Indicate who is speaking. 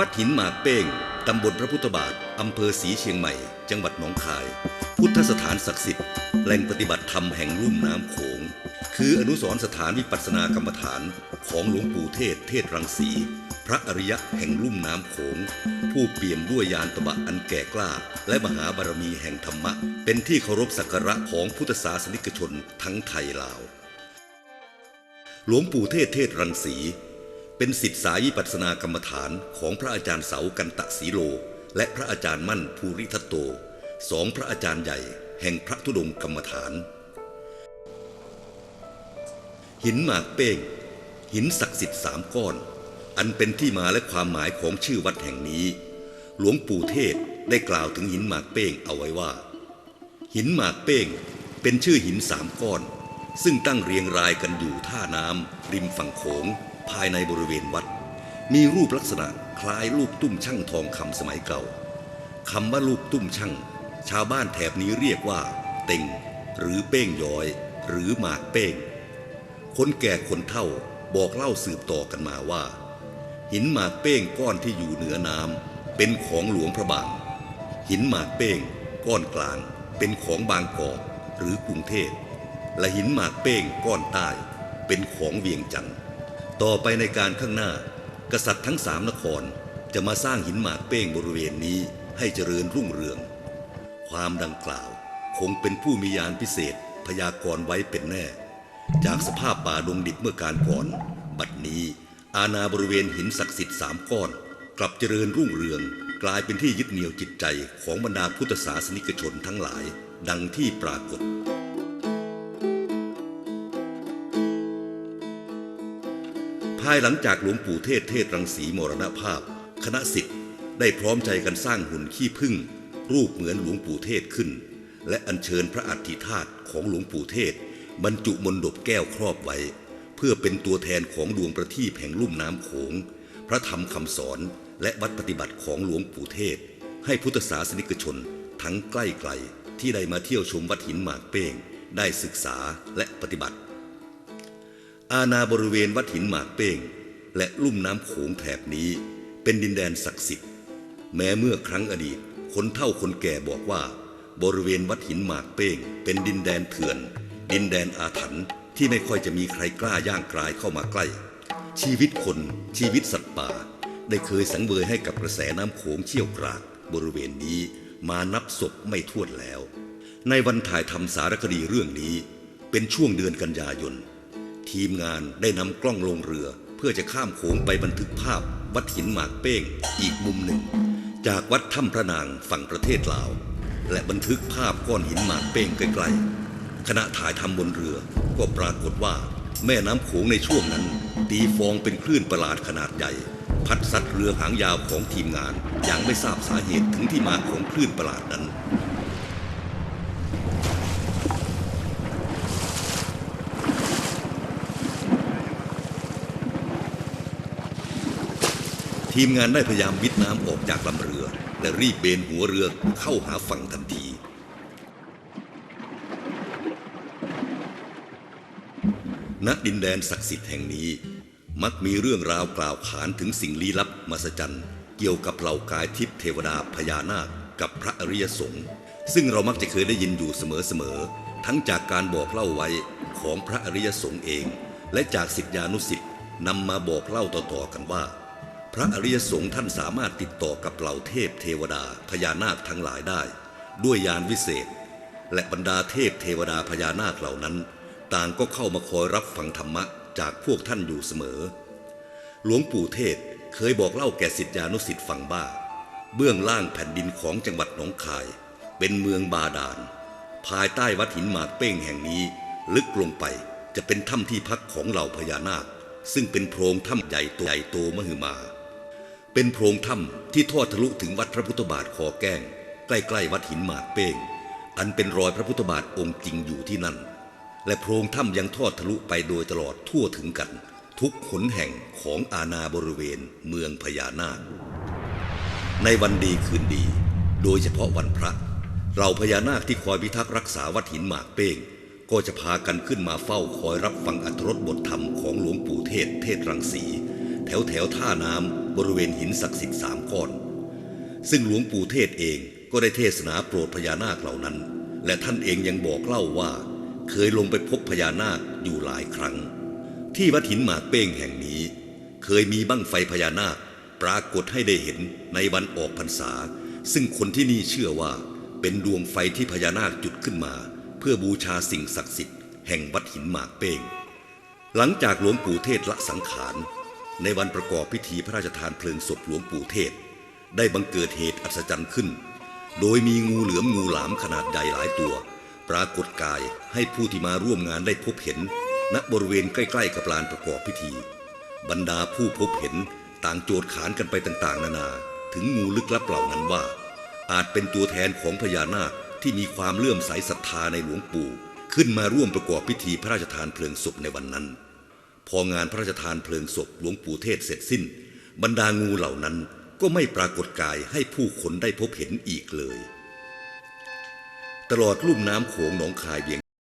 Speaker 1: วัดหินหมากเป้ง ตำบลพระพุทธบาท อำเภอศรีเชียงใหม่ จังหวัดหนองคาย พุทธสถานศักดิ์สิทธิ์ แหล่งปฏิบัติธรรมแห่งลุ่มน้ำโขง คืออนุสรสถานวิปัสสนากรรมฐานของหลวงปู่เทศ เทศรังสี พระอริยะแห่งลุ่มน้ำโขง ผู้เปี่ยมด้วยยานตบะอันแก่กล้า และมหาบารมีแห่งธรรมะ เป็นที่เคารพสักการะของพุทธศาสนิกชนทั้งไทยลาว หลวงปู่เทศเทศรังสี เป็นสิทธิสายิปัสสนากรรมฐานของพระอาจารย์เสากันตะสีโล และพระอาจารย์มั่นภูริทัตโตสองพระอาจารย์ใหญ่แห่งพระธุดงค์กรรมฐาน หินหมากเป้ง หินศักดิ์สิทธิ์สามก้อน อันเป็นที่มาและความหมายของชื่อวัดแห่งนี้ หลวงปู่เทศได้กล่าวถึงหินหมากเป้งเอาไว้ว่า หินหมากเป้งเป็นชื่อหินสามก้อน ซึ่งตั้งเรียงรายกันอยู่ท่าน้ำริมฝั่งโขง ภายในบริเวณวัด มีรูปลักษณะคล้ายลูกตุ้มช่างทองคำสมัยเก่าคำว่าลูกตุ้มช่าง ชาวบ้านแถบนี้เรียกว่า เต็ง หรือเป้งย้อย หรือหมากเป้ง คนแก่คนเฒ่าบอกเล่าสืบต่อกันมาว่า หินหมากเป้งก้อนที่อยู่เหนือน้ำเป็นของหลวงพระบางหินหมากเป้ง ก้อนกลางเป็นของบางกอกหรือกรุงเทพและหินหมากเป้งก้อนใต้เป็นของเวียงจันทร์ ต่อไปในการข้างหน้า กษัตริย์ทั้งสามนครจะมาสร้างหินหมากเป้งบริเวณนี้ให้เจริญรุ่งเรือง ความดังกล่าวคงเป็นผู้มียานพิเศษพยากรณ์ไว้เป็นแน่ จากสภาพป่าดงดิบเมื่อการก่อน บัดนี้ อาณาบริเวณหินศักดิ์สิทธิ์สามก้อน กลับเจริญรุ่งเรือง กลายเป็นที่ยึดเหนี่ยวจิตใจของบรรดาพุทธศาสนิกชนทั้งหลาย ดังที่ปรากฏ ภายหลังจากหลวงปู่เทศเทศรังสีมรณภาพ คณะสิทธิ์ได้พร้อมใจกันสร้างหุ่นขี้ผึ้งรูปเหมือนหลวงปู่เทศขึ้น และอัญเชิญพระอัฐิธาตุของหลวงปู่เทศ บรรจุมนดบแก้วครอบไว้ เพื่อเป็นตัวแทนของดวงประทีปแห่งลุ่มน้ำโขง พระธรรมคำสอนและวัดปฏิบัติของหลวงปู่เทศ ให้พุทธศาสนิกชนทั้งใกล้ไกลที่ได้มาเที่ยวชมวัดหินหมากเป้ง ได้ศึกษาและปฏิบัติ อาณาบริเวณวัดหินหมากเป้ง และลุ่มน้ำโขงแถบนี้ เป็นดินแดนศักดิ์สิทธิ์ แม้เมื่อครั้งอดีตคนเฒ่าคนแก่บอกว่า บริเวณวัดหินหมากเป้ง เป็นดินแดนเถื่อน ดินแดนอาถรรพ์ที่ไม่ค่อยจะมีใครกล้าย่างกลายเข้ามาใกล้ ชีวิตคนชีวิตสัตว์ป่า ได้เคยสังเวยให้กับกระแสน้ำโขงเชี่ยวกราก บริเวณนี้มานับศพไม่ถ้วนแล้ว ในวันถ่ายทำสารคดีเรื่องนี้ เป็นช่วงเดือนกันยายน ทีมงานได้นำกล้องลงเรือ เพื่อจะข้ามโขงไปบันทึกภาพ วัดหินหมากเป้งอีกมุมหนึ่ง จากวัดถ้ำพระนางฝั่งประเทศลาว และบันทึกภาพก้อนหินหมากเป้งใกล้ๆขณะถ่ายทำบนเรือก็ปรากฏว่า แม่น้ำโขงในช่วงนั้น ตีฟองเป็นคลื่นประหลาดขนาดใหญ่ พัดซัดเรือหางยาวของทีมงานอย่างไม่ทราบสาเหตุถึงที่มาของคลื่นประหลาดนั้น ทีมงานได้พยายามวิดน้ำออกจากลำเรือ และรีบเบนหัวเรือเข้าหาฝั่งทันที ณ ดินแดนศักดิ์สิทธิ์แห่งนี้ มักมีเรื่องราวกล่าวขานถึงสิ่งลี้ลับมหัศจรรย์ เกี่ยวกับเหล่ากายทิพย์เทวดาพญานาคกับพระอริยสงฆ์ ซึ่งเรามักจะเคยได้ยินอยู่เสมอๆ ทั้งจากการบอกเล่าไว้ของพระอริยสงฆ์เอง และจากสิทธิานุสิทธิ์นำมาบอกเล่าต่อๆกันว่า พระอริยสงฆ์ท่านสามารถติดต่อกับเหล่าเทพเทวดาพญานาคทั้งหลายได้ ด้วยยานวิเศษ และบรรดาเทพเทวดาพญานาคเหล่านั้น ต่างก็เข้ามาคอยรับฟังธรรมะจากพวกท่านอยู่เสมอ หลวงปู่เทศเคยบอกเล่าแก่สิทธิานุสิทธิ์ฟังบ้า เบื้องล่างแผ่นดินของจังหวัดหนองคาย เป็นเมืองบาดาล ภายใต้วัดหินหมากเป้งแห่งนี้ ลึกลงไปจะเป็นถ้ำที่พักของเหล่าพญานาค ซึ่งเป็นโพรงถ้ำใหญ่โตใหญ่โตมหึมา เป็นโพรงถ้ำที่ทอดทะลุถึงวัดพระพุทธบาทคอแก้ง ใกล้ๆวัดหินหมากเป้ง อันเป็นรอยพระพุทธบาทองค์จริงอยู่ที่นั่น และโพรงถ้ำยังทอดทะลุไปโดยตลอดทั่วถึงกัน ทุกขนแห่งของอาณาบริเวณเมืองพญานาค ในวันดีคืนดี โดยเฉพาะวันพระ เราพญานาคที่คอยพิทักษ์รักษาวัดหินหมากเป้ง ก็จะพากันขึ้นมาเฝ้าคอยรับฟังอัตรสบทธรรมของหลวงปู่เทศเทศรังสี แถวแถวท่าน้ำ บริเวณหินศักดิ์สิทธิ์สามก้อน ซึ่งหลวงปู่เทศเองก็ได้เทศนาโปรดพญานาคเหล่านั้น และท่านเองยังบอกเล่าว่า เคยลงไปพบพญานาคอยู่หลายครั้ง ที่วัดหินหมากเป้งแห่งนี้ เคยมีบั้งไฟพญานาค ปรากฏให้ได้เห็นในวันออกพรรษา ซึ่งคนที่นี่เชื่อว่า เป็นดวงไฟที่พญานาคจุดขึ้นมา เพื่อบูชาสิ่งศักดิ์สิทธิ์แห่งวัดหินหมากเป้งหลังจากหลวงปู่เทศละสังขาร ในวันประกอบพิธีพระราชทานเพลิงศพหลวงปู่เทศ ได้บังเกิดเหตุอัศจรรย์ขึ้น โดยมีงูเหลือมงูหลามขนาดใหญ่หลายตัว ปรากฏกายให้ผู้ที่มาร่วมงานได้พบเห็น ณบริเวณใกล้ๆกับลานประกอบพิธี บรรดาผู้พบเห็นต่างโจทย์ขานกันไปต่างๆ นานา ถึงงูลึกลับเหล่านั้นว่า อาจเป็นตัวแทนของพญานาคที่มีความเลื่อมใสศรัทธาในหลวงปู่ ขึ้นมาร่วมประกอบพิธีพระราชทานเพลิงศพในวันนั้น พองานพระราชทานเพลิงศพหลวงปู่เทศเสร็จสิ้น บรรดางูเหล่านั้นก็ไม่ปรากฏกายให้ผู้คนได้พบเห็นอีกเลย ตลอดลุ่มน้ำโขงหนองคายเบียง